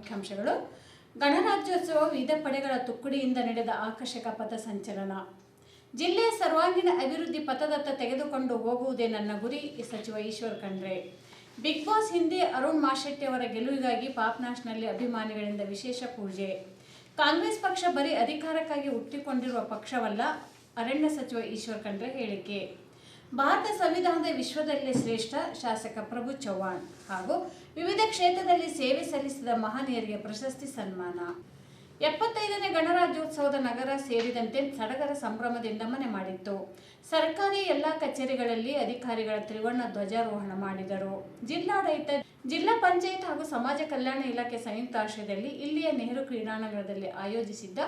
ಮುಖ್ಯಾಂಶಗಳು. ಗಣರಾಜ್ಯೋತ್ಸವ ವಿವಿಧ ಪಡೆಗಳ ತುಕ್ಕುಡಿಯಿಂದ ನಡೆದ ಆಕರ್ಷಕ ಪಥ ಸಂಚಲನ. ಜಿಲ್ಲೆಯ ಸರ್ವಾಂಗೀಣ ಅಭಿವೃದ್ಧಿ ಪಥದತ್ತ ತೆಗೆದುಕೊಂಡು ಹೋಗುವುದೇ ನನ್ನ ಗುರಿ ಸಚಿವ ಈಶ್ವರ್ ಖಂಡ್ರೆ. ಬಿಗ್ ಬಾಸ್ ಹಿಂದೆ ಅರುಣ್ ಮಾಶೆಟ್ಟಿ ಅವರ ಗೆಲುವಿಗಾಗಿ ಪಾಪ್ನಾಶ್ನಲ್ಲಿ ಅಭಿಮಾನಿಗಳಿಂದ ವಿಶೇಷ ಪೂಜೆ. ಕಾಂಗ್ರೆಸ್ ಪಕ್ಷ ಬರೀ ಅಧಿಕಾರಕ್ಕಾಗಿ ಹುಟ್ಟಿಕೊಂಡಿರುವ ಪಕ್ಷವಲ್ಲ, ಅರಣ್ಯ ಸಚಿವ ಈಶ್ವರ್ ಖಂಡ್ರೆ ಹೇಳಿಕೆ. ಭಾರತ ಸಂವಿಧಾನದ ವಿಶ್ವದಲ್ಲೇ ಶ್ರೇಷ್ಠ ಶಾಸಕ ಪ್ರಭು ಚೌಹಾಣ್ ಹಾಗೂ ವಿವಿಧ ಕ್ಷೇತ್ರದಲ್ಲಿ ಸೇವೆ ಸಲ್ಲಿಸಿದ ಮಹನೀಯರಿಗೆ ಪ್ರಶಸ್ತಿ ಸನ್ಮಾನ ಎಪ್ಪತ್ತೈದನೇ ಗಣರಾಜ್ಯೋತ್ಸವದ ನಗರ ಸೇರಿದಂತೆ ಸಡಗರ ಸಂಭ್ರಮದಿಂದ ಮನೆ ಮಾಡಿತ್ತು. ಸರ್ಕಾರಿ ಎಲ್ಲ ಕಚೇರಿಗಳಲ್ಲಿ ಅಧಿಕಾರಿಗಳ ತ್ರಿವರ್ಣ ಧ್ವಜಾರೋಹಣ ಮಾಡಿದರು. ಜಿಲ್ಲಾಡಳಿತ, ಜಿಲ್ಲಾ ಪಂಚಾಯತ್ ಹಾಗೂ ಸಮಾಜ ಕಲ್ಯಾಣ ಇಲಾಖೆ ಸಂಯುಕ್ತಾಶ್ರಯದಲ್ಲಿ ಇಲ್ಲಿಯ ನೆಹರು ಕ್ರೀಡಾಂಗಣದಲ್ಲಿ ಆಯೋಜಿಸಿದ್ದ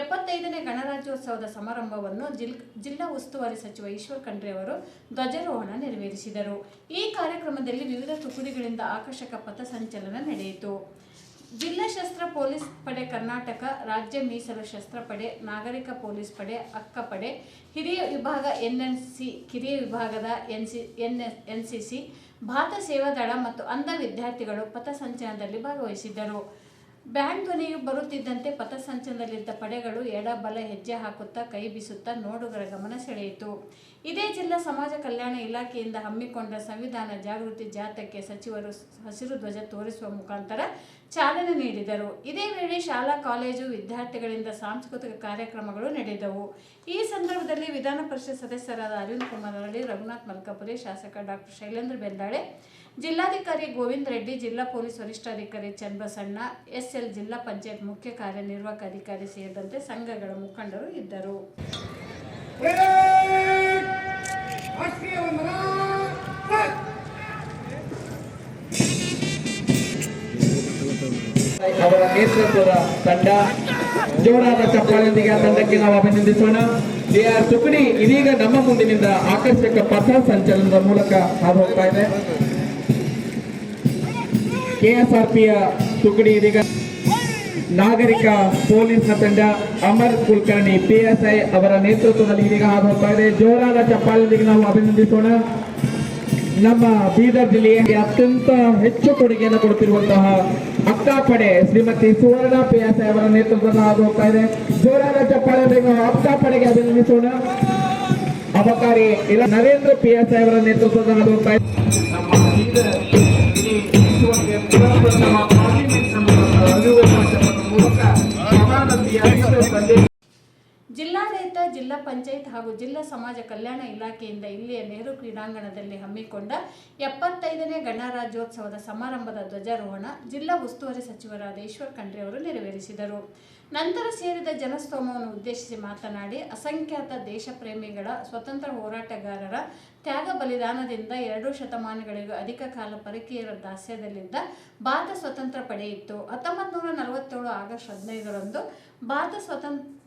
ಎಪ್ಪತ್ತೈದನೇ ಗಣರಾಜ್ಯೋತ್ಸವದ ಸಮಾರಂಭವನ್ನು ಜಿಲ್, ಜಿಲ್ಲಾ ಉಸ್ತುವಾರಿ ಸಚಿವ ಈಶ್ವರ್ ಖಂಡ್ರೆ ಅವರು ಧ್ವಜಾರೋಹಣ ನೆರವೇರಿಸಿದರು. ಈ ಕಾರ್ಯಕ್ರಮದಲ್ಲಿ ವಿವಿಧ ತುಕಡಿಗಳಿಂದ ಆಕರ್ಷಕ ಪಥಸಂಚಲನ ನಡೆಯಿತು. ಜಿಲ್ಲಾ ಶಸ್ತ್ರ ಪೊಲೀಸ್ ಪಡೆ ಕರ್ನಾಟಕ, ರಾಜ್ಯ ಮೀಸಲು ಶಸ್ತ್ರ ಪಡೆ, ನಾಗರಿಕ ಪೊಲೀಸ್ ಪಡೆ, ಅಕ್ಕ ಪಡೆ, ಹಿರಿಯ ವಿಭಾಗ ಎನ್ಎನ್ಸಿ, ಕಿರಿಯ ವಿಭಾಗದ ಎನ್ಸಿ ಎನ್ ಎನ್ಸಿಸಿ, ಭಾರತ ಸೇವಾ ದಳ ಮತ್ತು ಅಂಧ ವಿದ್ಯಾರ್ಥಿಗಳು ಪಥಸಂಚಲನದಲ್ಲಿ ಭಾಗವಹಿಸಿದ್ದರು. ಬ್ಯಾಂಡ್ ಧ್ವನಿಯು ಬರುತ್ತಿದ್ದಂತೆ ಪಥಸಂಚಲನದಲ್ಲಿದ್ದ ಪಡೆಗಳು ಎಡ ಬಲ ಹೆಜ್ಜೆ ಹಾಕುತ್ತಾ ಕೈ ಬೀಸುತ್ತಾ ನೋಡುಗರ ಗಮನ ಸೆಳೆಯಿತು. ಇದೇ ಜಿಲ್ಲಾ ಸಮಾಜ ಕಲ್ಯಾಣ ಇಲಾಖೆಯಿಂದ ಹಮ್ಮಿಕೊಂಡ ಸಂವಿಧಾನ ಜಾಗೃತಿ ಜಾಥಾಕ್ಕೆ ಸಚಿವರು ಹಸಿರು ಧ್ವಜ ತೋರಿಸುವ ಮುಖಾಂತರ ಚಾಲನೆ ನೀಡಿದರು. ಇದೇ ವೇಳೆ ಶಾಲಾ, ಕಾಲೇಜು, ವಿದ್ಯಾರ್ಥಿಗಳಿಂದ ಸಾಂಸ್ಕೃತಿಕ ಕಾರ್ಯಕ್ರಮಗಳು ನಡೆದವು. ಈ ಸಂದರ್ಭದಲ್ಲಿ ವಿಧಾನ ಪರಿಷತ್ ಸದಸ್ಯರಾದ ಅರವಿಂದ್ ಕುಮಾರ್ ಅರಳಿ, ರಘುನಾಥ್ ಮಲ್ಕಾಪುರಿ, ಶಾಸಕ ಡಾಕ್ಟರ್ ಶೈಲೇಂದ್ರ ಬೆಂದಾಳೆ ಜಿಲ್ಲಾಧಿಕಾರಿ ಗೋವಿಂದ್ ರೆಡ್ಡಿ, ಜಿಲ್ಲಾ ಪೊಲೀಸ್ ವರಿಷ್ಠಾಧಿಕಾರಿ ಚನ್ನಬಸಣ್ಣ, ಎಸ್ಎಲ್ ಜಿಲ್ಲಾ ಪಂಚಾಯತ್ ಮುಖ್ಯ ಕಾರ್ಯನಿರ್ವಾಹಕ ಅಧಿಕಾರಿ ಸೇರಿದಂತೆ ಸಂಘಗಳ ಮುಖಂಡರು ಇದ್ದರು. ಅವರ ನೇತೃತ್ವದ ತಂಡ ಜೋರಾದ ಆ ತಂಡಕ್ಕೆ ನಾವು ಅಭಿನಂದಿಸೋಣ ಜೆ ಆರ್ ಇದೀಗ ನಮ್ಮ ಮುಂದಿನಿಂದ ಆಕರ್ಷಕ ಪಥ ಸಂಚಲನದ ಮೂಲಕ ಹಾದು ಹೋಗ್ತಾ ಇದೆ ಕೆಎಸ್ಆರ್ಪಿಯ ತುಕಡಿ ಇದೀಗ. ನಾಗರಿಕ ಪೊಲೀಸ್ನ ತಂಡ ಅಮರ್ ಕುಲಕರ್ಣಿ ಪಿಎಸ್ಐ ಅವರ ನೇತೃತ್ವದಲ್ಲಿ ಇದೀಗ ಹಾದು ಹೋಗ್ತಾ ಇದೆ. ಜೋರಾದ ಚಪ್ಪಾಳೆಯೊಂದಿಗೆ ನಾವು ಅಭಿನಂದಿಸೋಣ. ನಮ್ಮ ಬೀದರ್ ಜಿಲ್ಲೆಯಲ್ಲಿ ಅತ್ಯಂತ ಹೆಚ್ಚು ಕೊಡುಗೆಯನ್ನು ಕೊಡುತ್ತಿರುವಂತಹ ಅಕ್ಕಾಪಡೆ ಶ್ರೀಮತಿ ಸುವರ್ಣ ಪಿಎಸ್ಐ ಅವರ ನೇತೃತ್ವದಲ್ಲಿ ಹಾದು ಹೋಗ್ತಾ ಇದೆ. ಜೋರಾದ ಚಪ್ಪಾಳೆಯೊಂದಿಗೆ ನಾವು ಅಕ್ಕಾಪಡೆಗೆ ಅಭಿನಂದಿಸೋಣ. ಅಬಕಾರಿ ಇಲ್ಲ ನರೇಂದ್ರ ಪಿಎಸ್ಐ ಅವರ ನೇತೃತ್ವದಲ್ಲಿ ಹಾದು ಹೋಗ್ತಾ ಇದೆ. ಜಿಲ್ಲಾ ಪಂಚಾಯತ್ ಹಾಗೂ ಜಿಲ್ಲಾ ಸಮಾಜ ಕಲ್ಯಾಣ ಇಲಾಖೆಯಿಂದ ಇಲ್ಲಿಯ ನೆಹರು ಕ್ರೀಡಾಂಗಣದಲ್ಲಿ ಹಮ್ಮಿಕೊಂಡ ಎಪ್ಪತ್ತೈದನೇ ಗಣರಾಜ್ಯೋತ್ಸವದ ಸಮಾರಂಭದ ಧ್ವಜಾರೋಹಣ ಜಿಲ್ಲಾ ಉಸ್ತುವಾರಿ ಸಚಿವರಾದ ಈಶ್ವರ್ ಖಂಡ್ರೆ ಅವರು ನೆರವೇರಿಸಿದರು. ನಂತರ ಸೇರಿದ ಜನಸ್ತೋಮವನ್ನು ಉದ್ದೇಶಿಸಿ ಮಾತನಾಡಿ, ಅಸಂಖ್ಯಾತ ದೇಶಪ್ರೇಮಿಗಳ ಸ್ವತಂತ್ರ ಹೋರಾಟಗಾರರ ತ್ಯಾಗ ಬಲಿದಾನದಿಂದ ಎರಡು ಶತಮಾನಗಳಿಗೂ ಅಧಿಕ ಕಾಲ ಪರಕೀಯರ ದಾಸ್ಯದಲ್ಲಿದ್ದ ಭಾರತ ಸ್ವತಂತ್ರ ಪಡೆಯಿತ್ತು ಹತ್ತೊಂಬತ್ತು ನೂರ ನಲವತ್ತೇಳು ಆಗಸ್ಟ್ ಹದಿನೈದರಂದು ಭಾರತ ಸ್ವತಂತ್ರ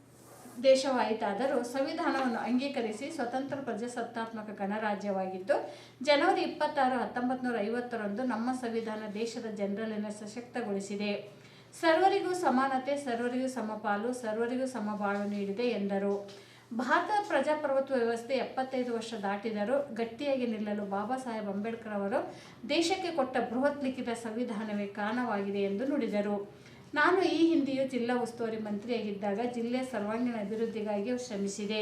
ದೇಶವಾಯಿತಾದರೂ ಸಂವಿಧಾನವನ್ನು ಅಂಗೀಕರಿಸಿ ಸ್ವತಂತ್ರ ಪ್ರಜಾಸತ್ತಾತ್ಮಕ ಗಣರಾಜ್ಯವಾಗಿದ್ದು, ಜನವರಿ ಇಪ್ಪತ್ತಾರು ಹತ್ತೊಂಬತ್ತು ನೂರ ಐವತ್ತರಂದು ನಮ್ಮ ಸಂವಿಧಾನ ದೇಶದ ಜನರನ್ನು ಸಶಕ್ತಗೊಳಿಸಿದೆ. ಸರ್ವರಿಗೂ ಸಮಾನತೆ, ಸರ್ವರಿಗೂ ಸಮಪಾಲು, ಸರ್ವರಿಗೂ ಸಮಬಾಳು ನೀಡಿದೆ ಎಂದರು. ಭಾರತ ಪ್ರಜಾಪ್ರಭುತ್ವ ವ್ಯವಸ್ಥೆ ಎಪ್ಪತ್ತೈದು ವರ್ಷ ದಾಟಿದರೂ ಗಟ್ಟಿಯಾಗಿ ನಿಲ್ಲಲು ಬಾಬಾ ಸಾಹೇಬ್ ಅಂಬೇಡ್ಕರ್ ಅವರು ದೇಶಕ್ಕೆ ಕೊಟ್ಟ ಬೃಹತ್ ಲಿಖಿತ ಸಂವಿಧಾನವೇ ಕಾರಣವಾಗಿದೆ ಎಂದು ನುಡಿದರು. ನಾನು ಈ ಹಿಂದೆಯೂ ಜಿಲ್ಲಾ ಉಸ್ತುವಾರಿ ಮಂತ್ರಿಯಾಗಿದ್ದಾಗ ಜಿಲ್ಲೆಯ ಸರ್ವಾಂಗೀಣ ಅಭಿವೃದ್ಧಿಗಾಗಿ ಶ್ರಮಿಸಿದೆ.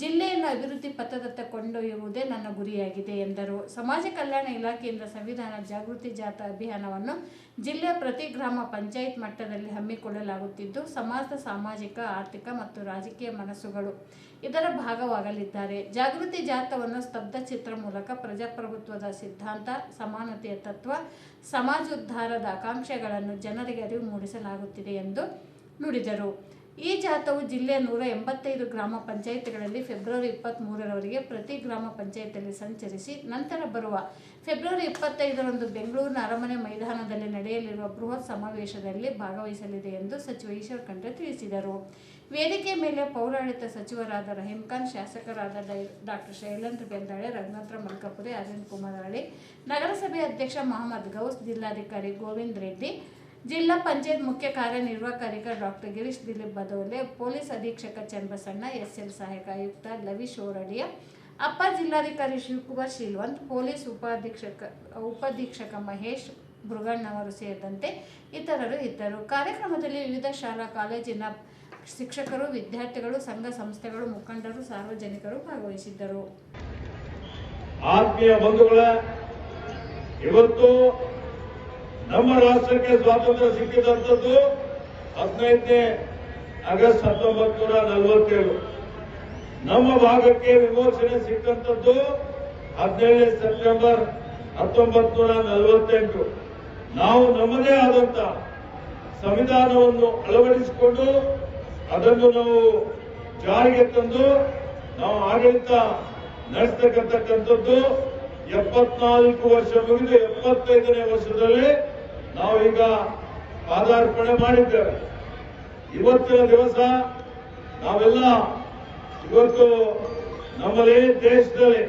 ಜಿಲ್ಲೆಯನ್ನು ಅಭಿವೃದ್ಧಿ ಪಥದತ್ತ ಕೊಂಡೊಯ್ಯುವುದೇ ನನ್ನ ಗುರಿಯಾಗಿದೆ ಎಂದರು. ಸಮಾಜ ಕಲ್ಯಾಣ ಇಲಾಖೆಯಿಂದ ಸಂವಿಧಾನ ಜಾಗೃತಿ ಜಾಥಾ ಅಭಿಯಾನವನ್ನು ಜಿಲ್ಲೆಯ ಪ್ರತಿ ಗ್ರಾಮ ಪಂಚಾಯತ್ ಮಟ್ಟದಲ್ಲಿ ಹಮ್ಮಿಕೊಳ್ಳಲಾಗುತ್ತಿದ್ದು, ಸಮಾಜದ ಸಾಮಾಜಿಕ, ಆರ್ಥಿಕ ಮತ್ತು ರಾಜಕೀಯ ಮನಸ್ಸುಗಳು ಇದರ ಭಾಗವಾಗಲಿದ್ದಾರೆ. ಜಾಗೃತಿ ಜಾಥವನ್ನು ಸ್ತಬ್ಧ ಚಿತ್ರ ಮೂಲಕ ಪ್ರಜಾಪ್ರಭುತ್ವದ ಸಿದ್ಧಾಂತ, ಸಮಾನತೆಯ ತತ್ವ, ಸಮಾಜೋದ್ಧಾರದ ಆಕಾಂಕ್ಷೆಗಳನ್ನು ಜನರಿಗೆ ಅರಿವು ಮೂಡಿಸಲಾಗುತ್ತಿದೆ ಎಂದು ನುಡಿದರು. ಈ ಜಾಥವು ಜಿಲ್ಲೆಯ ನೂರ ಎಂಬತ್ತೈದು ಗ್ರಾಮ ಪಂಚಾಯಿತಿಗಳಲ್ಲಿ ಫೆಬ್ರವರಿ ಇಪ್ಪತ್ತ್ ಮೂರರವರೆಗೆ ಪ್ರತಿ ಗ್ರಾಮ ಪಂಚಾಯಿತಿಯಲ್ಲಿ ಸಂಚರಿಸಿ, ನಂತರ ಬರುವ ಫೆಬ್ರವರಿ ಇಪ್ಪತ್ತೈದರಂದು ಬೆಂಗಳೂರಿನ ಅರಮನೆ ಮೈದಾನದಲ್ಲಿ ನಡೆಯಲಿರುವ ಬೃಹತ್ ಸಮಾವೇಶದಲ್ಲಿ ಭಾಗವಹಿಸಲಿದೆ ಎಂದು ಸಚಿವ ಈಶ್ವರ ಖಂಡ್ರೆ ತಿಳಿಸಿದರು. ವೇದಿಕೆ ಮೇಲೆ ಪೌರಾಡಳಿತ ಸಚಿವರಾದ ರಹೀಂ ಖಾನ್, ಶಾಸಕರಾದ ಡೈ- ಡಾಕ್ಟರ್ ಶೈಲೇಂದ್ರ ಬೆಂದಾಳೆ ರಘುನಾಥ ಮಲ್ಕಪುರಿ, ಅರವಿಂದ್ ಕುಮಾರ್ ಅರಳಿ ನಗರಸಭೆ ಅಧ್ಯಕ್ಷ ಮಹಮ್ಮದ್ ಗೌಸ್, ಜಿಲ್ಲಾಧಿಕಾರಿ ಗೋವಿಂದ್ ರೆಡ್ಡಿ, ಜಿಲ್ಲಾ ಪಂಚಾಯತ್ ಮುಖ್ಯ ಕಾರ್ಯನಿರ್ವಾಹಕ ಅಧಿಕಾರಿ ಡಾಕ್ಟರ್ ಗಿರೀಶ್ ದಿಲೀಪ್ ಬದೋಲೆ, ಪೊಲೀಸ್ ಅಧೀಕ್ಷಕ ಚಂದಸಣ್ಣ ಎಸ್ ಎಲ್ ಸಹಾಯಕ ಆಯುಕ್ತ ಲವಿ ಶೋರಡಿಯ, ಅಪ್ಪ ಜಿಲ್ಲಾಧಿಕಾರಿ ಶಿವಕುಮಾರ್ ಶೀಲ್ವಂತ್, ಪೊಲೀಸ್ ಉಪಾಧೀಕ್ಷಕ ಉಪಾಧೀಕ್ಷಕ ಮಹೇಶ್ ಮೃಗಣ್ಣವರು ಸೇರಿದಂತೆ ಇತರರು ಇದ್ದರು. ಕಾರ್ಯಕ್ರಮದಲ್ಲಿ ವಿವಿಧ ಶಾಲಾ, ಕಾಲೇಜಿನ ಶಿಕ್ಷಕರು, ವಿದ್ಯಾರ್ಥಿಗಳು, ಸಂಘ ಸಂಸ್ಥೆಗಳು ಮುಖಂಡರು, ಸಾರ್ವಜನಿಕರು ಭಾಗವಹಿಸಿದ್ದರು. ಆತ್ಮೀಯ ಬಂಧುಗಳ, ಇವತ್ತು ನಮ್ಮ ರಾಷ್ಟ್ರಕ್ಕೆ ಸ್ವಾತಂತ್ರ್ಯ ಸಿಕ್ಕಿದಂಥದ್ದು ಹದಿನೈದನೇ ಆಗಸ್ಟ್ ಹತ್ತೊಂಬತ್ತು ನಲವತ್ತೇಳು. ನಮ್ಮ ಭಾಗಕ್ಕೆ ವಿಮೋಚನೆ ಸಿಕ್ಕಂಥದ್ದು ಹದಿನೇಳನೇ ಸೆಪ್ಟೆಂಬರ್ ಹತ್ತೊಂಬತ್ತು ನಲವತ್ತೆಂಟು. ನಾವು ನಮ್ಮದೇ ಆದಂತ ಸಂವಿಧಾನವನ್ನು ಅಳವಡಿಸಿಕೊಂಡು ಅದನ್ನು ನಾವು ಜಾರಿಗೆ ತಂದು ನಾವು ಆಡಳಿತ ನಡೆಸ್ತಕ್ಕಂಥದ್ದು ಎಪ್ಪತ್ನಾಲ್ಕು ವರ್ಷ ಮುಗಿದು ಎಪ್ಪತ್ತೈದನೇ ವರ್ಷದಲ್ಲಿ ಈಗ ಪಾದಾರ್ಪಣೆ ಮಾಡಿದ್ದೇವೆ. ಇವತ್ತಿನ ದಿವಸ ನಾವೆಲ್ಲ ಇವತ್ತು ನಮ್ಮಲ್ಲಿ ದೇಶದಲ್ಲಿ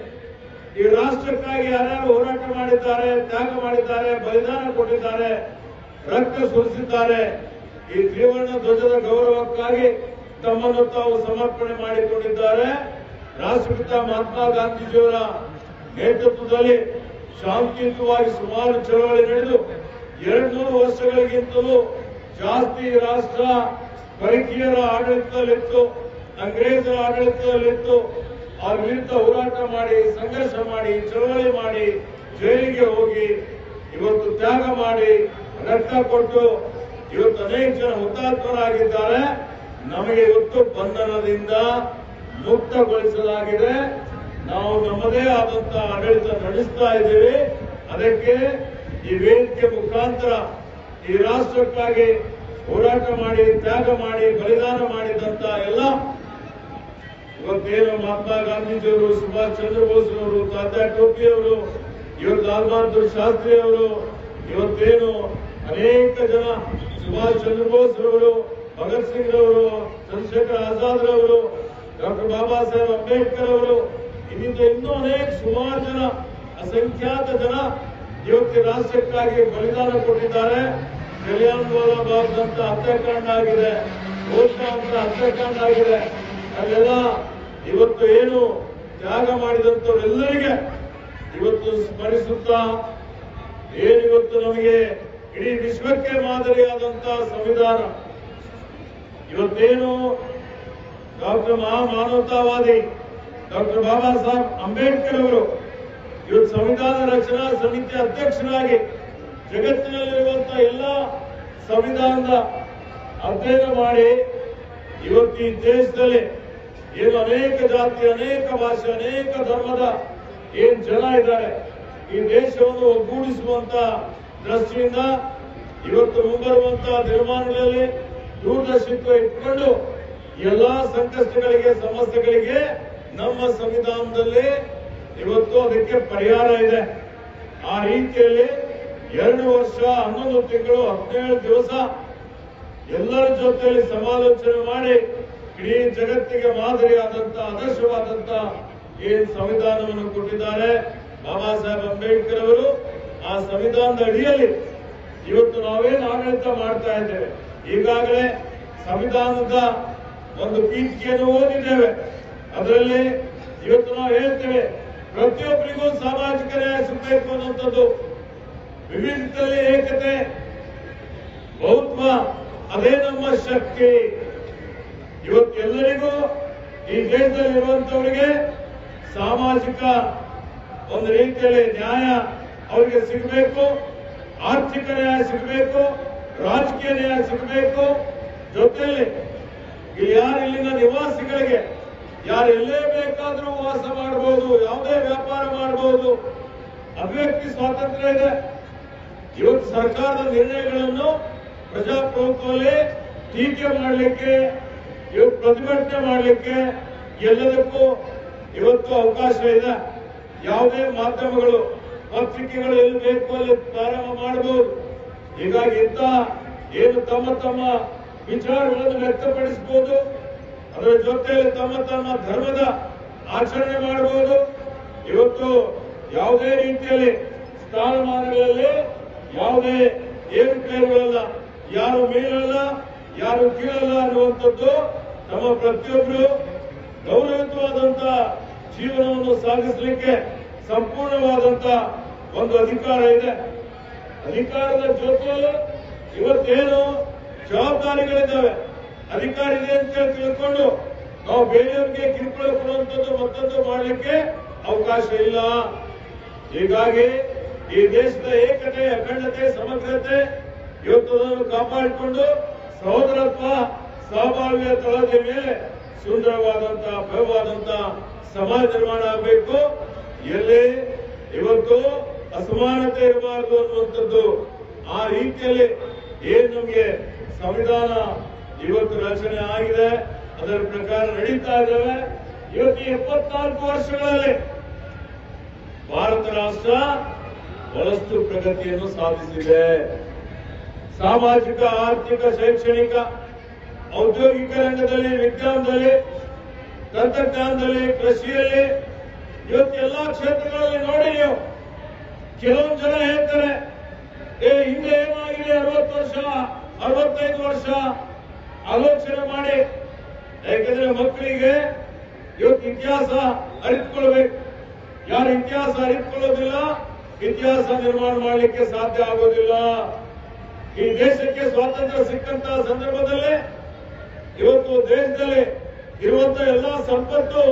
ಈ ರಾಷ್ಟ್ರಕ್ಕಾಗಿ ಯಾರ್ಯಾರು ಹೋರಾಟ ಮಾಡಿದ್ದಾರೆ, ತ್ಯಾಗ ಮಾಡಿದ್ದಾರೆ, ಬಲಿದಾನ ಕೊಟ್ಟಿದ್ದಾರೆ, ರಕ್ತ ಸುರಿಸಿದ್ದಾರೆ ಈ ತ್ರಿವರ್ಣ ಧ್ವಜದ ಗೌರವಕ್ಕಾಗಿ ತಮ್ಮನ್ನು ತಾವು ಸಮರ್ಪಣೆ ಮಾಡಿಕೊಂಡಿದ್ದಾರೆ. ರಾಷ್ಟ್ರಪಿತ ಮಹಾತ್ಮ ಗಾಂಧೀಜಿಯವರ ನೇತೃತ್ವದಲ್ಲಿ ಶಾಂತಿಯುತವಾಗಿ ಸುಮಾರು ಚಳವಳಿ ನಡೆದು ಎರಡು ನೂರು ವರ್ಷಗಳಿಗಿಂತಲೂ ಜಾಸ್ತಿ ರಾಷ್ಟ್ರ ಪರಕೀಯರ ಆಡಳಿತದಲ್ಲಿತ್ತು, ಅಂಗ್ರೇಜರ ಆಡಳಿತದಲ್ಲಿತ್ತು. ಆ ವಿರುದ್ಧ ಹೋರಾಟ ಮಾಡಿ, ಸಂಘರ್ಷ ಮಾಡಿ, ಚಳವಳಿ ಮಾಡಿ ಜೈಲಿಗೆ ಹೋಗಿ ಇವತ್ತು ತ್ಯಾಗ ಮಾಡಿ ರಕ್ತ ಕೊಟ್ಟು ಇವತ್ತು ಅನೇಕ ಜನ ಹುತಾತ್ಮರಾಗಿದ್ದಾರೆ. ನಮಗೆ ಇವತ್ತು ಬಂಧನದಿಂದ ಮುಕ್ತಗೊಳಿಸಲಾಗಿದೆ. ನಾವು ನಮ್ಮದೇ ಆದಂತಹ ಆಡಳಿತ ನಡೆಸ್ತಾ ಇದ್ದೀವಿ. ಅದಕ್ಕೆ ಈ ವೇದಿಕೆ ಮುಖಾಂತರ ಈ ರಾಷ್ಟ್ರಕ್ಕಾಗಿ ಹೋರಾಟ ಮಾಡಿ, ತ್ಯಾಗ ಮಾಡಿ, ಬಲಿದಾನ ಮಾಡಿದಂತ ಎಲ್ಲ ಇವತ್ತೇನು ಮಹಾತ್ಮ ಗಾಂಧೀಜಿಯವರು, ಸುಭಾಷ್ ಚಂದ್ರ ಬೋಸ್ ಅವರು ತಾತ್ಯಾ ಟೋಪಿಯವರು, ಇವತ್ತು ಲಾಲ್ ಬಹದ್ದೂರ್ ಶಾಸ್ತ್ರಿ ಅವರು ಇವತ್ತೇನು ಅನೇಕ ಜನ ಸುಭಾಷ್ ಚಂದ್ರ ಬೋಸ್ ರವರು, ಭಗತ್ ಸಿಂಗ್ ರವರು, ಚಂದ್ರಶೇಖರ್ ಆಜಾದ್ ರವರು, ಡಾಕ್ಟರ್ ಬಾಬಾ ಸಾಹೇಬ್ ಅಂಬೇಡ್ಕರ್ ಅವರು ಇನ್ನಿಂದ ಇನ್ನೂ ಅನೇಕ ಸುಮಾರು ಜನ, ಅಸಂಖ್ಯಾತ ಜನ ಇವತ್ತು ರಾಷ್ಟ್ರಕ್ಕಾಗಿ ಬಲಿದಾನ ಕೊಟ್ಟಿದ್ದಾರೆ. ಕಲ್ಯಾಣವಾಲ ಬಾಬ್ ಅಂತ ಹತ್ಯಾಕಾಂಡ ಆಗಿದೆ ಘೋಷ ಅಂತ ಹತ್ಯಾಕಾಂಡ ಆಗಿದೆ. ಅಲ್ಲೆಲ್ಲ ಇವತ್ತು ಏನು ತ್ಯಾಗ ಮಾಡಿದಂಥವರೆಲ್ಲರಿಗೆ ಇವತ್ತು ಸ್ಮರಿಸುತ್ತಾ ಏನಿವತ್ತು ನಮಗೆ ಇಡೀ ವಿಶ್ವಕ್ಕೆ ಮಾದರಿಯಾದಂತ ಸಂವಿಧಾನ. ಇವತ್ತೇನು ಡಾಕ್ಟರ್ ಮಹಾ ಮಾನವತಾವಾದಿ ಡಾಕ್ಟರ್ ಬಾಬಾ ಸಾಹೇಬ್ ಅಂಬೇಡ್ಕರ್ ಅವರು ಇವತ್ತು ಸಂವಿಧಾನ ರಚನಾ ಸಮಿತಿ ಅಧ್ಯಕ್ಷರಾಗಿ ಜಗತ್ತಿನಲ್ಲಿರುವಂತಹ ಎಲ್ಲ ಸಂವಿಧಾನದ ಅಧ್ಯಯನ ಮಾಡಿ ಇವತ್ತು ಈ ದೇಶದಲ್ಲಿ ಏನು ಅನೇಕ ಜಾತಿ, ಅನೇಕ ಭಾಷೆ, ಅನೇಕ ಧರ್ಮದ ಏನ್ ಜನ ಇದ್ದಾರೆ, ಈ ದೇಶವನ್ನು ಒಗ್ಗೂಡಿಸುವಂತ ದೃಷ್ಟಿಯಿಂದ ಇವತ್ತು ಮುಂಬರುವಂತಹ ದಿನಮಾನಗಳಲ್ಲಿ ದೂರದರ್ಶಿತ್ವ ಇಟ್ಕೊಂಡು ಎಲ್ಲಾ ಸಂಕಷ್ಟಗಳಿಗೆ, ಸಮಸ್ಯೆಗಳಿಗೆ ನಮ್ಮ ಸಂವಿಧಾನದಲ್ಲಿ ಇವತ್ತು ಅದಕ್ಕೆ ಪರಿಹಾರ ಇದೆ. ಆ ರೀತಿಯಲ್ಲಿ ಎರಡು ವರ್ಷ, ಹನ್ನೊಂದು ತಿಂಗಳು, ಹದಿನೇಳು ದಿವಸ ಎಲ್ಲರ ಜೊತೆಯಲ್ಲಿ ಸಮಾಲೋಚನೆ ಮಾಡಿ ಇಡೀ ಜಗತ್ತಿಗೆ ಮಾದರಿಯಾದಂತ, ಆದರ್ಶವಾದಂತ ಏನ್ ಸಂವಿಧಾನವನ್ನು ಕೊಟ್ಟಿದ್ದಾರೆ. ಬಾಬಾ ಸಾಹೇಬ್ ಅಂಬೇಡ್ಕರ್ ಅವರು ಆ ಸಂವಿಧಾನದ ಅಡಿಯಲ್ಲಿ ಇವತ್ತು ನಾವೇನು ಆಡಳಿತ ಮಾಡ್ತಾ ಇದ್ದೇವೆ. ಈಗಾಗಲೇ ಸಂವಿಧಾನದ ಒಂದು ಪೀಠಿಕೆಯನ್ನು ಓದಿದ್ದೇವೆ. ಅದರಲ್ಲಿ ಇವತ್ತು ನಾವು ಹೇಳ್ತೇವೆ, ಪ್ರತಿಯೊಬ್ಬರಿಗೂ ಸಾಮಾಜಿಕ ನ್ಯಾಯ ಸಿಗಬೇಕು ಅನ್ನುವಂಥದ್ದು. ವಿವಿಧತೆಯಲ್ಲಿ ಏಕತೆ ಬಹುತ್ವ ಅದೇ ನಮ್ಮ ಶಕ್ತಿ. ಇವತ್ತೆಲ್ಲರಿಗೂ ಈ ದೇಶದಲ್ಲಿರುವಂತವರಿಗೆ ಸಾಮಾಜಿಕ ಒಂದು ರೀತಿಯಲ್ಲಿ ನ್ಯಾಯ ಅವರಿಗೆ ಸಿಗಬೇಕು, ಆರ್ಥಿಕ ನ್ಯಾಯ ಸಿಗಬೇಕು, ರಾಜಕೀಯ ನ್ಯಾಯ ಸಿಗಬೇಕು. ಜೊತೆಯಲ್ಲಿ ಯಾರು ಇಲ್ಲಿನ ನಿವಾಸಿಗಳಿಗೆ, ಯಾರು ಎಲ್ಲೇ ಬೇಕಾದರೂ ವಾಸ ಮಾಡಬಹುದು ಯಾವುದೇ ವ್ಯಾಪಾರ ಮಾಡಬಹುದು ಅಭಿವ್ಯಕ್ತಿ ಸ್ವಾತಂತ್ರ್ಯ ಇದೆ. ಇವತ್ತು ಸರ್ಕಾರದ ನಿರ್ಣಯಗಳನ್ನು ಪ್ರಜಾಪ್ರಭುತ್ವದಲ್ಲಿ ಟೀಕೆ ಮಾಡಲಿಕ್ಕೆ ಇವತ್ತು ಪ್ರತಿಭಟನೆ ಮಾಡಲಿಕ್ಕೆ ಎಲ್ಲದಕ್ಕೂ ಇವತ್ತು ಅವಕಾಶ ಇದೆ. ಯಾವುದೇ ಮಾಧ್ಯಮಗಳು ಪತ್ರಿಕೆಗಳು ಎಲ್ಲಿ ಬೇಕು ಅಲ್ಲಿ ಪ್ರಾರಂಭ ಮಾಡಬಹುದು. ಹೀಗಾಗಿ ಇಂತ ಏನು ತಮ್ಮ ತಮ್ಮ ವಿಚಾರಗಳನ್ನು ವ್ಯಕ್ತಪಡಿಸಬಹುದು, ಅದರ ಜೊತೆಯಲ್ಲಿ ತಮ್ಮ ತಮ್ಮ ಧರ್ಮದ ಆಚರಣೆ ಮಾಡಬಹುದು. ಇವತ್ತು ಯಾವುದೇ ರೀತಿಯಲ್ಲಿ ಸ್ಥಾನಮಾನಗಳಲ್ಲಿ ಯಾವುದೇ ಏರುಪೇರುಗಳಲ್ಲ ಯಾರು ಮೇಲಲ್ಲ, ಯಾರು ಕೀಳಲ್ಲ ಅನ್ನುವಂಥದ್ದು ನಮ್ಮ ಪ್ರತಿಯೊಬ್ಬರು ಗೌರವಯುತವಾದಂತಹ ಜೀವನವನ್ನು ಸಾಗಿಸಲಿಕ್ಕೆ ಸಂಪೂರ್ಣವಾದಂತ ಒಂದು ಅಧಿಕಾರ ಇದೆ. ಅಧಿಕಾರದ ಜೊತೆ ಇವತ್ತೇನು ಜವಾಬ್ದಾರಿಗಳಿದ್ದಾವೆ. ಅಧಿಕಾರ ಇದೆ ಅಂತ ಹೇಳಿ ತಿಳ್ಕೊಂಡು ನಾವು ಬೇರೆಯವರಿಗೆ ಕಿರುಕುಳ ಕೊಡುವಂಥದ್ದು ಮತ್ತೊಂದು ಮಾಡಲಿಕ್ಕೆ ಅವಕಾಶ ಇಲ್ಲ. ಹೀಗಾಗಿ ಈ ದೇಶದ ಏಕತೆ ಅಖಂಡತೆ, ಸಮಗ್ರತೆ ಇವತ್ತು ಅದನ್ನು ಕಾಪಾಡಿಕೊಂಡು ಸಹೋದರತ್ವ, ಸಹಬಾಳ್ವೆಯ ತಳದ ಮೇಲೆ ಸುಂದರವಾದಂತಹ ಭಯವಾದಂತ ಸಮಾಜ ನಿರ್ಮಾಣ ಆಗಬೇಕು. ಎಲ್ಲಿ? ಇವತ್ತು ಅಸಮಾನತೆ ಇರಬಾರದು ಅನ್ನುವಂಥದ್ದು ಆ ರೀತಿಯಲ್ಲಿ ಏನ್ ನಮಗೆ ಸಂವಿಧಾನ ಇವತ್ತು ರಚನೆ ಆಗಿದೆ, ಅದರ ಪ್ರಕಾರ ನಡೀತಾ ಇದ್ದಾವೆ. ಇವತ್ತು ಎಪ್ಪತ್ನಾಲ್ಕು ವರ್ಷಗಳಲ್ಲಿ ಭಾರತ ರಾಷ್ಟ್ರ ಬಹಳಷ್ಟು ಪ್ರಗತಿಯನ್ನು ಸಾಧಿಸಿದೆ. ಸಾಮಾಜಿಕ, ಆರ್ಥಿಕ, ಶೈಕ್ಷಣಿಕ, ಔದ್ಯೋಗಿಕ ರಂಗದಲ್ಲಿ, ವಿಜ್ಞಾನದಲ್ಲಿ, ತಂತ್ರಜ್ಞಾನದಲ್ಲಿ, ಕೃಷಿಯಲ್ಲಿ ಇವತ್ತು ಎಲ್ಲಾ ಕ್ಷೇತ್ರಗಳಲ್ಲಿ ನೋಡಿ ನೀವು. ಕೆಲವೊಂದು ಜನ ಹೇಳ್ತಾರೆ, ಏ, ಹಿಂದೆ ಏನಾಗಿದೆ? ಅರವತ್ತು ವರ್ಷ, ಅರವತ್ತೈದು ವರ್ಷ. ಆಲೋಚನೆ ಮಾಡಿ. ಯಾಕಂದ್ರೆ ಮಕ್ಕಳಿಗೆ ಇವತ್ತು ಇತಿಹಾಸ ಅರಿತುಕೊಳ್ಬೇಕು. ಯಾರು ಇತಿಹಾಸ ಅರಿತುಕೊಳ್ಳೋದಿಲ್ಲ, ಇತಿಹಾಸ ನಿರ್ಮಾಣ ಮಾಡಲಿಕ್ಕೆ ಸಾಧ್ಯ ಆಗೋದಿಲ್ಲ. ಈ ದೇಶಕ್ಕೆ ಸ್ವಾತಂತ್ರ್ಯ ಸಿಕ್ಕಂತಹ ಸಂದರ್ಭದಲ್ಲಿ ಇವತ್ತು ದೇಶದಲ್ಲಿ ಇರುವಂತಹ ಎಲ್ಲಾ ಸಂಪತ್ತು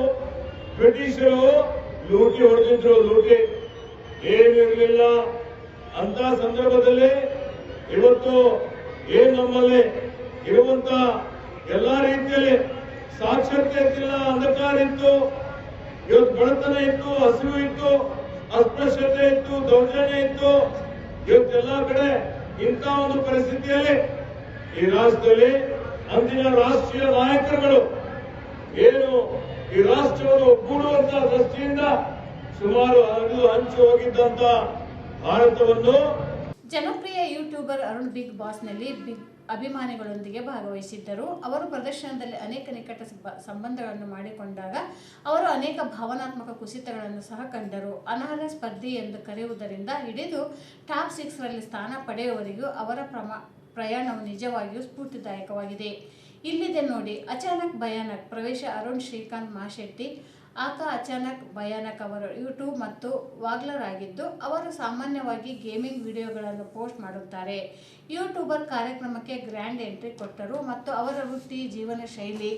ಬ್ರಿಟಿಷರು ಲೂಟಿ ಹೊಡೆದಿದ್ರು ಲೂಟಿ. ಏನಿರಲಿಲ್ಲ ಅಂತ ಸಂದರ್ಭದಲ್ಲಿ ಇವತ್ತು ಏನ್ ನಮ್ಮಲ್ಲಿ ಇರುವಂತ ಎಲ್ಲಾ ರೀತಿಯಲ್ಲಿ ಸಾಕ್ಷರತೆ ಇತ್ತಿಲ್ಲ ಅಂಧಕಾರ ಇತ್ತು. ಇವತ್ತು ಬಡತನ ಇತ್ತು, ಹಸಿವು ಇತ್ತು, ಅಸ್ಪೃಶ್ಯತೆ ಇತ್ತು, ದೌರ್ಜನ್ಯ ಇತ್ತು. ಇವತ್ತೆಲ್ಲಾ ಕಡೆ ಇಂಥ ಒಂದು ಪರಿಸ್ಥಿತಿಯಲ್ಲಿ ಈ ರಾಷ್ಟ್ರದಲ್ಲಿ ಅಂದಿನ ರಾಷ್ಟ್ರೀಯ ನಾಯಕರುಗಳು ಏನು ಈ ರಾಷ್ಟ್ರವನ್ನು ಒಗ್ಗೂಡುವಂತ ದೃಷ್ಟಿಯಿಂದ ಸುಮಾರು ಹರಿದು ಹಂಚಿ ಹೋಗಿದ್ದಂತ ಭಾರತವನ್ನು ಜನಪ್ರಿಯ ಯೂಟ್ಯೂಬರ್ ಅರುಣ್ ಬಿಗ್ ಬಾಸ್ನಲ್ಲಿ ಬಿಗ್ ಅಭಿಮಾನಿಗಳೊಂದಿಗೆ ಭಾಗವಹಿಸಿದ್ದರು. ಅವರು ಪ್ರದರ್ಶನದಲ್ಲಿ ಅನೇಕ ನಿಕಟ ಸಂಬ- ಸಂಬಂಧಗಳನ್ನು ಮಾಡಿಕೊಂಡಾಗ ಅವರು ಅನೇಕ ಭಾವನಾತ್ಮಕ ಕುಸಿತಗಳನ್ನು ಸಹ ಕಂಡರು. ಅನರ್ಹ ಸ್ಪರ್ಧಿ ಎಂದು ಕರೆಯುವುದರಿಂದ ಹಿಡಿದು ಟಾಪ್ ಸಿಕ್ಸ್ರಲ್ಲಿ ಸ್ಥಾನ ಪಡೆಯುವವರಿಗೂ ಅವರ ಪ್ರಯಾಣವು ನಿಜವಾಗಿಯೂ ಸ್ಫೂರ್ತಿದಾಯಕವಾಗಿದೆ. ಇಲ್ಲಿದೆ ನೋಡಿ, ಅಚಾನಕ್ ಭಯಾನಕ್, ಪ್ರವೇಶ ಅರುಣ್ ಶ್ರೀಕಾಂತ್ ಮಾಶೆಟ್ಟಿ ಆಕ ಅಚಾನಕ್ ಭಯಾನಕ್ ಅವರು ಯೂಟ್ಯೂಬ್ ಮತ್ತು ವಾಗ್ಲರ್ ಆಗಿದ್ದು, ಅವರು ಸಾಮಾನ್ಯವಾಗಿ ಗೇಮಿಂಗ್ ವಿಡಿಯೋಗಳನ್ನು ಪೋಸ್ಟ್ ಮಾಡುತ್ತಾರೆ. ಯೂಟ್ಯೂಬರ್ ಕಾರ್ಯಕ್ರಮಕ್ಕೆ ಗ್ರ್ಯಾಂಡ್ ಎಂಟ್ರಿ ಕೊಟ್ಟರು ಮತ್ತು ಅವರ ವೃತ್ತಿ ಜೀವನ ಶೈಲಿ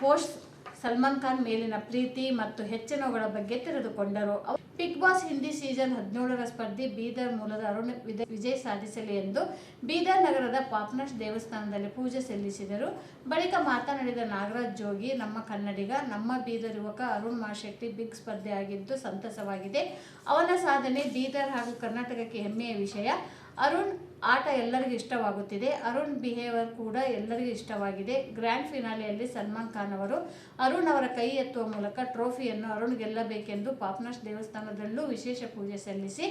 ಪೋಸ್ಟ್ ಸಲ್ಮಾನ್ ಖಾನ್ ಮೇಲಿನ ಪ್ರೀತಿ ಮತ್ತು ಹೆಚ್ಚಿನವುಗಳ ಬಗ್ಗೆ ತಿಳಿದುಕೊಂಡರು. ಅವ- ಬಿಗ್ ಬಾಸ್ ಹಿಂದಿ ಸೀಸನ್ ಹದಿನೇಳರ ಸ್ಪರ್ಧಿ ಬೀದರ್ ಮೂಲದ ಅರುಣ್ ವಿಜಯ್ ಸಾಧಿಸಲಿ ಎಂದು ಬೀದರ್ ನಗರದ ಪಾಪ್ನಶ್ ದೇವಸ್ಥಾನದಲ್ಲಿ ಪೂಜೆ ಸಲ್ಲಿಸಿದರು. ಬಳಿಕ ಮಾತನಾಡಿದ ನಾಗರಾಜ್ ಜೋಗಿ, ನಮ್ಮ ಕನ್ನಡಿಗ, ನಮ್ಮ ಬೀದರ್ ಯುವಕ ಅರುಣ್ ಮಾಶೆಟ್ಟಿ ಬಿಗ್ ಸ್ಪರ್ಧೆ ಆಗಿದ್ದು ಸಂತಸವಾಗಿದೆ. ಅವನ ಸಾಧನೆ ಬೀದರ್ ಹಾಗೂ ಕರ್ನಾಟಕಕ್ಕೆ ಹೆಮ್ಮೆಯ ವಿಷಯ. ಅರುಣ್ ಆಟ ಎಲ್ಲರಿಗೂ ಇಷ್ಟವಾಗುತ್ತಿದೆ. ಅರುಣ್ ಬಿಹೇವಿಯರ್ ಕೂಡ ಎಲ್ಲರಿಗೂ ಇಷ್ಟವಾಗಿದೆ. ಗ್ರ್ಯಾಂಡ್ ಫಿನಾಲೆಯಲ್ಲಿ ಸಲ್ಮಾನ್ ಖಾನ್ ಅವರು ಅರುಣ್ ಅವರ ಕೈ ಎತ್ತುವ ಮೂಲಕ ಟ್ರೋಫಿಯನ್ನು ಅರುಣ್ ಗೆಲ್ಲಬೇಕೆಂದು ಪಾಪ್ನಾಶ್ ದೇವಸ್ಥಾನದಲ್ಲೂ ವಿಶೇಷ ಪೂಜೆ ಸಲ್ಲಿಸಿ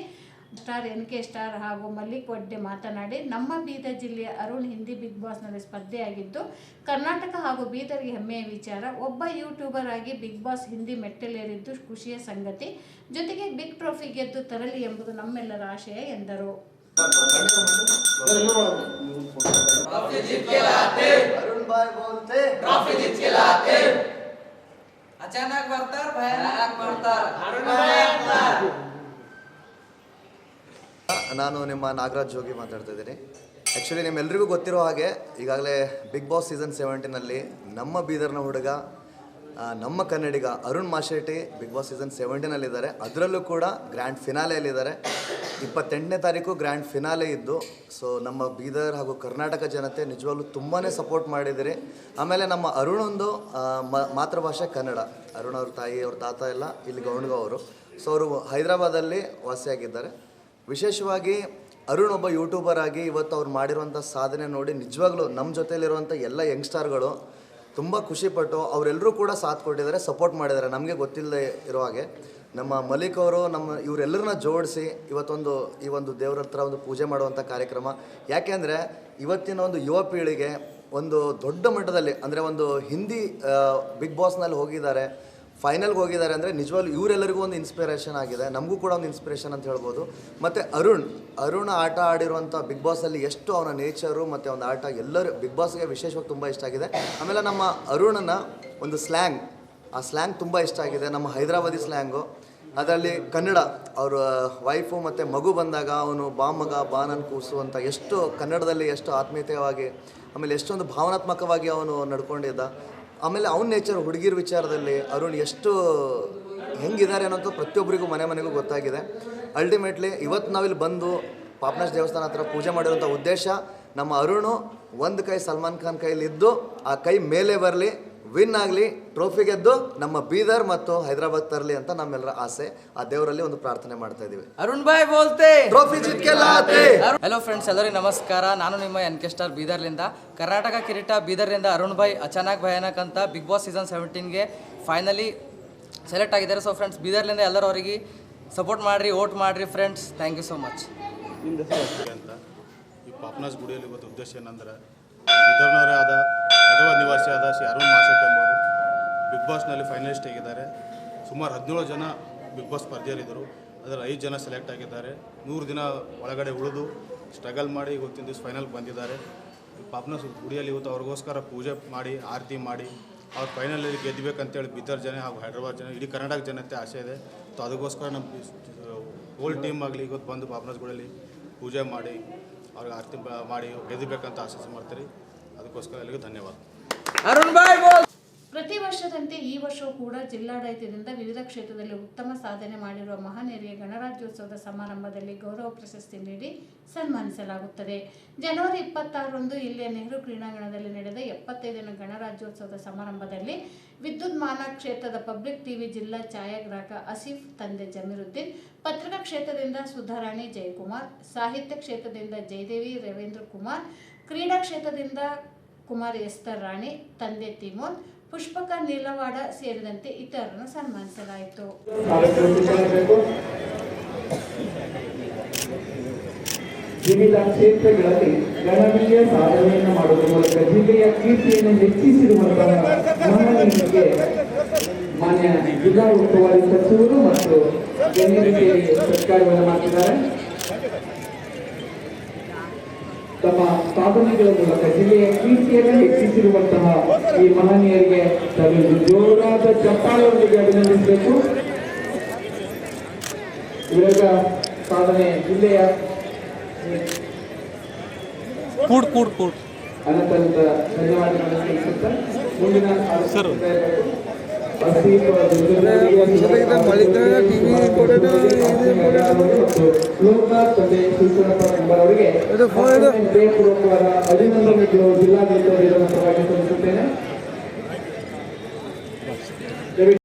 ಸ್ಟಾರ್ ಎನ್ ಕೆ ಸ್ಟಾರ್ ಹಾಗೂ ಮಲ್ಲಿಕ್ ವಡ್ಡೆ ಮಾತನಾಡಿ, ನಮ್ಮ ಬೀದರ್ ಜಿಲ್ಲೆಯ ಅರುಣ್ ಹಿಂದಿ ಬಿಗ್ ಬಾಸ್ನಲ್ಲಿ ಸ್ಪರ್ಧೆಯಾಗಿದ್ದು, ಕರ್ನಾಟಕ ಹಾಗೂ ಬೀದರ್ಗೆ ಹೆಮ್ಮೆಯ ವಿಚಾರ, ಒಬ್ಬ ಯೂಟ್ಯೂಬರ್ ಆಗಿ ಬಿಗ್ ಬಾಸ್ ಹಿಂದಿ ಮೆಟ್ಟಲೇರಿದ್ದು ಖುಷಿಯ ಸಂಗತಿ, ಜೊತೆಗೆ ಬಿಗ್ ಟ್ರೋಫಿ ಗೆದ್ದು ತರಲಿ ಎಂಬುದು ನಮ್ಮೆಲ್ಲರ ಆಶಯ ಎಂದರು. अरुण भाई बोलते अचानक ಬರ್ತಾರ ಭಯಾನಕ್ ಬರ್ತಾರ ನಾನು ನಿಮ್ಮ ನಾಗರಾಜ್ ಜೋಗಿ ಮಾತಾಡ್ತಾ ಇದ್ದೀನಿ ಆ್ಯಕ್ಚುಲಿ ನಿಮ್ಮೆಲ್ರಿಗೂ ಗೊತ್ತಿರೋ ಹಾಗೆ ಈಗಾಗಲೇ ಬಿಗ್ ಬಾಸ್ ಸೀಸನ್ ಸೆವೆಂಟೀನಲ್ಲಿ ನಮ್ಮ ಬೀದರ್ನ ಹುಡುಗ ಆ, ನಮ್ಮ ಕನ್ನಡಿಗ Arun Mashetti big boss season ಸೆವೆಂಟೀನಲ್ಲಿದ್ದಾರೆ ಅದರಲ್ಲೂ ಕೂಡ ಗ್ರ್ಯಾಂಡ್ ಫಿನಾಲೆಯಲ್ಲಿದ್ದಾರೆ ಇಪ್ಪತ್ತೆಂಟನೇ ತಾರೀಕು ಗ್ರ್ಯಾಂಡ್ ಫಿನಾಲೆ ಇದ್ದು ಸೊ ನಮ್ಮ ಬೀದರ್ ಹಾಗೂ ಕರ್ನಾಟಕ ಜನತೆ ನಿಜವಾಗ್ಲೂ ತುಂಬಾ ಸಪೋರ್ಟ್ ಮಾಡಿದಿರಿ ಆಮೇಲೆ ನಮ್ಮ ಅರುಣ್ ಒಂದು ಮಾತೃಭಾಷೆ ಕನ್ನಡ. ಅರುಣ್ ಅವ್ರ ತಾಯಿ, ಅವ್ರ ತಾತ ಎಲ್ಲ ಇಲ್ಲಿ ಗೌಂಡ್ಗ ಅವರು. ಸೊ ಅವರು ಹೈದರಾಬಾದಲ್ಲಿ ವಾಸಿಯಾಗಿದ್ದಾರೆ. ವಿಶೇಷವಾಗಿ ಅರುಣ್ ಒಬ್ಬ ಯೂಟ್ಯೂಬರ್ ಆಗಿ ಇವತ್ತು ಅವ್ರು ಮಾಡಿರುವಂಥ ಸಾಧನೆ ನೋಡಿ ನಿಜವಾಗ್ಲೂ ನಮ್ಮ ಜೊತೆಯಲ್ಲಿರುವಂಥ ಎಲ್ಲ ಯಂಗ್ಸ್ಟಾರ್ಗಳು ತುಂಬ ಖುಷಿಪಟ್ಟು ಅವರೆಲ್ಲರೂ ಕೂಡ ಸಾಥ್ ಕೊಟ್ಟಿದ್ದಾರೆ ಸಪೋರ್ಟ್ ಮಾಡಿದ್ದಾರೆ ನಮಗೆ ಗೊತ್ತಿಲ್ಲದೆ ಇರೋ ಹಾಗೆ. ನಮ್ಮ ಮಲಿಕ್ ಅವರು ನಮ್ಮ ಇವರೆಲ್ಲರನ್ನ ಜೋಡಿಸಿ ಇವತ್ತೊಂದು, ಈ ಒಂದು ದೇವ್ರ ಹತ್ರ ಒಂದು ಪೂಜೆ ಮಾಡುವಂಥ ಕಾರ್ಯಕ್ರಮ. ಯಾಕೆಂದರೆ ಇವತ್ತಿನ ಒಂದು ಯುವ ಪೀಳಿಗೆ ಒಂದು ದೊಡ್ಡ ಮಟ್ಟದಲ್ಲಿ, ಅಂದರೆ ಒಂದು ಹಿಂದಿ ಬಿಗ್ ಬಾಸ್ನಲ್ಲಿ ಹೋಗಿದ್ದಾರೆ ಫೈನಲ್ಗೆ ಹೋಗಿದ್ದಾರೆ ಅಂದರೆ ನಿಜವಾಗ್ಲೂ ಇವರೆಲ್ಲರಿಗೂ ಒಂದು ಇನ್ಸ್ಪಿರೇಷನ್ ಆಗಿದೆ. ನಮಗೂ ಕೂಡ ಒಂದು ಇನ್ಸ್ಪಿರೇಷನ್ ಅಂತ ಹೇಳ್ಬೋದು. ಮತ್ತು ಅರುಣ್ ಅರುಣ್ ಆಟ ಆಡಿರುವಂಥ ಬಿಗ್ ಬಾಸಲ್ಲಿ ಎಷ್ಟು ಅವನ ನೇಚರು ಮತ್ತು ಅವನ ಆಟ ಎಲ್ಲರೂ, ಬಿಗ್ ಬಾಸ್ಗೆ ವಿಶೇಷವಾಗಿ ತುಂಬ ಇಷ್ಟ ಆಗಿದೆ. ಆಮೇಲೆ ನಮ್ಮ ಅರುಣನ ಒಂದು ಸ್ಲ್ಯಾಂಗ್ ಆ ಸ್ಲ್ಯಾಂಗ್ ತುಂಬ ಇಷ್ಟ ಆಗಿದೆ. ನಮ್ಮ ಹೈದರಾಬಾದಿ ಸ್ಲ್ಯಾಂಗು ಅದರಲ್ಲಿ ಕನ್ನಡ, ಅವರ ವೈಫು ಮತ್ತು ಮಗು ಬಂದಾಗ ಅವನು ಬಾ ಮಗ, ಬಾನನ್ ಕೂಸು ಅಂತ ಎಷ್ಟು ಕನ್ನಡದಲ್ಲಿ ಎಷ್ಟು ಆತ್ಮೀಯತೆಯವಾಗಿ ಆಮೇಲೆ ಎಷ್ಟೊಂದು ಭಾವನಾತ್ಮಕವಾಗಿ ಅವನು ನಡ್ಕೊಂಡಿದ್ದ. ಆಮೇಲೆ ಅವನ ನೇಚರ್ ಹುಡುಗಿರ ವಿಚಾರದಲ್ಲಿ ಅರುಣ್ ಎಷ್ಟು ಹೆಂಗಿದ್ದಾರೆ ಅನ್ನೋದು ಪ್ರತಿಯೊಬ್ಬರಿಗೂ ಮನೆ ಮನೆಗೂ ಗೊತ್ತಾಗಿದೆ. ಅಲ್ಟಿಮೇಟ್ಲಿ ಇವತ್ತು ನಾವಿಲ್ಲಿ ಬಂದು ಪಾಪನಾಶ್ ದೇವಸ್ಥಾನ ಹತ್ರ ಪೂಜೆ ಮಾಡಿರುವಂಥ ಉದ್ದೇಶ, ನಮ್ಮ ಅರುಣು ಒಂದು ಕೈ ಸಲ್ಮಾನ್ ಖಾನ್ ಕೈಯಲ್ಲಿ ಇದ್ದು ಆ ಕೈ ಮೇಲೆ ಬರಲಿ ವಿನ್ ಆಗಲಿ ಟ್ರೋಫಿ ಗೆದ್ದು ನಮ್ಮ ಬೀದರ್ ಮತ್ತು ಹೈದರಾಬಾದ್ ತರಲಿ ಅಂತ ನಮ್ಮೆಲ್ಲರ ಆಸೆ. ಆ ದೇವರಲ್ಲಿ ಒಂದು ಪ್ರಾರ್ಥನೆ ಮಾಡ್ತಾ ಇದೀವಿ ಅರುಣ್ ಬಾಯ್ ಬೋಲ್ತೆ! ಟ್ರೋಫಿ ಹಲೋ ಫ್ರೆಂಡ್ಸ್ ಎಲ್ಲರಿಗೂ ನಮಸ್ಕಾರ. ನಾನು ನಿಮ್ಮ ಎನ್ ಕೆ ಸ್ಟಾರ್ ಬೀದರ್ಲಿಂದ. ಕರ್ನಾಟಕ ಕಿರೀಟ ಬೀದರ್ಲಿಂದ ಅರುಣ್ ಬಾಯ್ ಅಚಾನಕ್ ಭಯಾನಕ್ ಅಂತ ಬಿಗ್ ಬಾಸ್ ಸೀಸನ್ ಸೆವೆಂಟೀನ್ಗೆ ಫೈನಲಿ ಸೆಲೆಕ್ಟ್ ಆಗಿದ್ದಾರೆ. ಸೊ ಫ್ರೆಂಡ್ಸ್ ಬೀದರ್ಲಿಂದ ಎಲ್ಲರೂ ಅವರಿಗೆ ಸಪೋರ್ಟ್ ಮಾಡಿರಿ ಓಟ್ ಮಾಡಿರಿ friends thank you so much ಅಂತ? ಈ ಪಾಪನಾಸ್ ಗುಡಿಯಲ್ಲಿ ಇವತ್ತು ಉದ್ದೇಶ ಏನಂದ್ರೆ ಬೀದರ್ನವರೇ ಆದ ಹೈದರಾಬಾದ್ ನಿವಾಸಿಯಾದ ಶ್ರೀ ಅರುಣ್ ಮಾಸೆಟ್ ಎಂಬವರು ಬಿಗ್ ಬಾಸ್ನಲ್ಲಿ ಫೈನಲಿಸ್ಟ್ ಆಗಿದ್ದಾರೆ. ಸುಮಾರು ಹದಿನೇಳು ಜನ ಬಿಗ್ ಬಾಸ್ ಸ್ಪರ್ಧೆಯಲ್ಲಿದ್ದರು. ಅದರಲ್ಲಿ ಐದು ಜನ ಸೆಲೆಕ್ಟ್ ಆಗಿದ್ದಾರೆ. ನೂರು ದಿನ ಒಳಗಡೆ ಉಳಿದು ಸ್ಟ್ರಗಲ್ ಮಾಡಿ ಇವತ್ತಿನ ದಿವಸ ಫೈನಲ್ಗೆ ಬಂದಿದ್ದಾರೆ. ಪಾಪನ ಗುಡಿಯಲ್ಲಿ ಇವತ್ತು ಅವ್ರಿಗೋಸ್ಕರ ಪೂಜೆ ಮಾಡಿ, ಆರತಿ ಮಾಡಿ, ಅವ್ರು ಫೈನಲಲ್ಲಿ ಗೆದ್ದಬೇಕಂತೇಳಿ ಬಿದ್ದರ್ ಜನ ಹಾಗೂ ಹೈದರಾಬಾದ್ ಜನ, ಇಡೀ ಕರ್ನಾಟಕ ಜನತೆ ಆಸೆ ಇದೆ. ಸೊ ಅದಕ್ಕೋಸ್ಕರ ನಮ್ಮ ಓಲ್ಡ್ ಟೀಮ್ ಆಗಲಿ ಇವತ್ತು ಬಂದು ಪಾಪನಾಸ್ ಗುಡಿಯಲ್ಲಿ ಪೂಜೆ ಮಾಡಿ, ಅವ್ರಿಗೆ ಆರತಿ ಮಾಡಿ ಗೆದ್ದಬೇಕಂತ ಆಸೆ ಮಾಡ್ತೀರಿ ಅದಕ್ಕೋಸ್ಕರ ಎಲ್ಲರಿಗೂ ಧನ್ಯವಾದ. ಅರುಣ್ ಭಾಯ್ ಬೋಲ್. ಪ್ರತಿ ವರ್ಷದಂತೆ ಈ ವರ್ಷವೂ ಕೂಡ ಜಿಲ್ಲಾಡಳಿತದಿಂದ ವಿವಿಧ ಕ್ಷೇತ್ರದಲ್ಲಿ ಉತ್ತಮ ಸಾಧನೆ ಮಾಡಿರುವ ಮಹನೀಯರಿಗೆ ಗಣರಾಜ್ಯೋತ್ಸವದ ಸಮಾರಂಭದಲ್ಲಿ ಗೌರವ ಪ್ರಶಸ್ತಿ ನೀಡಿ ಸನ್ಮಾನಿಸಲಾಗುತ್ತದೆ. ಜನವರಿ ಇಪ್ಪತ್ತಾರರಂದು ಇಲ್ಲಿಯ ನೆಹರು ಕ್ರೀಡಾಂಗಣದಲ್ಲಿ ನಡೆದ ಎಪ್ಪತ್ತೈದನೇ ಗಣರಾಜ್ಯೋತ್ಸವದ ಸಮಾರಂಭದಲ್ಲಿ ವಿದ್ಯುನ್ಮಾನ ಕ್ಷೇತ್ರದ ಪಬ್ಲಿಕ್ ಟಿವಿ ಜಿಲ್ಲಾ ಛಾಯಾಗ್ರಾಹಕ ಅಸೀಫ್ ತಂದೆ ಜಮೀರುದ್ದೀನ್, ಪತ್ರಿಕಾ ಕ್ಷೇತ್ರದಿಂದ ಸುಧಾರಾಣಿ ಜಯಕುಮಾರ್, ಸಾಹಿತ್ಯ ಕ್ಷೇತ್ರದಿಂದ ಜಯದೇವಿ ರವೀಂದ್ರ ಕುಮಾರ್, ಕ್ರೀಡಾ ಕ್ಷೇತ್ರದಿಂದ ಕುಮಾರ್ ಎಸ್ತರ್ ರಾಣಿ, ತಂದೆ ತಿಮೋನ್ ಪುಷ್ಪಕ ನಿಲವಾಡ ಸೇರಿದಂತೆ ಇತರರನ್ನು ಸನ್ಮಾನಿಸಲಾಯಿತು. ವಿವಿಧ ಕ್ಷೇತ್ರಗಳಲ್ಲಿ ಗಣನೀಯ ಸಾಧನೆಯನ್ನು ಮಾಡುವ ಮೂಲಕ ಜಿಲ್ಲೆಯ ಕೀರ್ತಿಯನ್ನು ಹೆಚ್ಚಿಸಿರುವಂತಹ ಮಾನ್ಯ ಜಿಲ್ಲಾ ಉಸ್ತುವಾರಿ ಸಚಿವರು ಮತ್ತು ಗಣ್ಯರು ಸೇರಿ ತಮ್ಮ ಸಾಧನೆಗಳ ಮೂಲಕ ಜಿಲ್ಲೆಯ ಕೀರ್ತಿಯನ್ನು ಹೆಚ್ಚಿಸಿರುವಂತಹ ಈ ಮಹನೀಯರಿಗೆ ತಮಗೆ ಜೋರಾದ ಚಪ್ಪಾಳೆಯೊಂದಿಗೆ ಅಭಿನಂದಿಸಬೇಕು. ಇವರ ಸಾಧನೆ ಜಿಲ್ಲೆಯ ಕೂಡ್ ಕೂಡ್ ಕೂಡ್. ಅನಂತ ಧನ್ಯವಾದಗಳನ್ನು ತಿಳಿಸುತ್ತಾ ಮುಂದಿನ ಮತ್ತು ಲೋಕನಾಥ್ ತಂದೆ ಶಿವಕುಮಾರ್ ಎಂಬರವರಿಗೆ ಹೃದಯಪೂರ್ವಕವಾದ ಅಭಿನಂದನೆಗಳು ಜಿಲ್ಲಾಡಳಿತವರಿಂದ ಸಲ್ಲಿಸುತ್ತೇನೆ.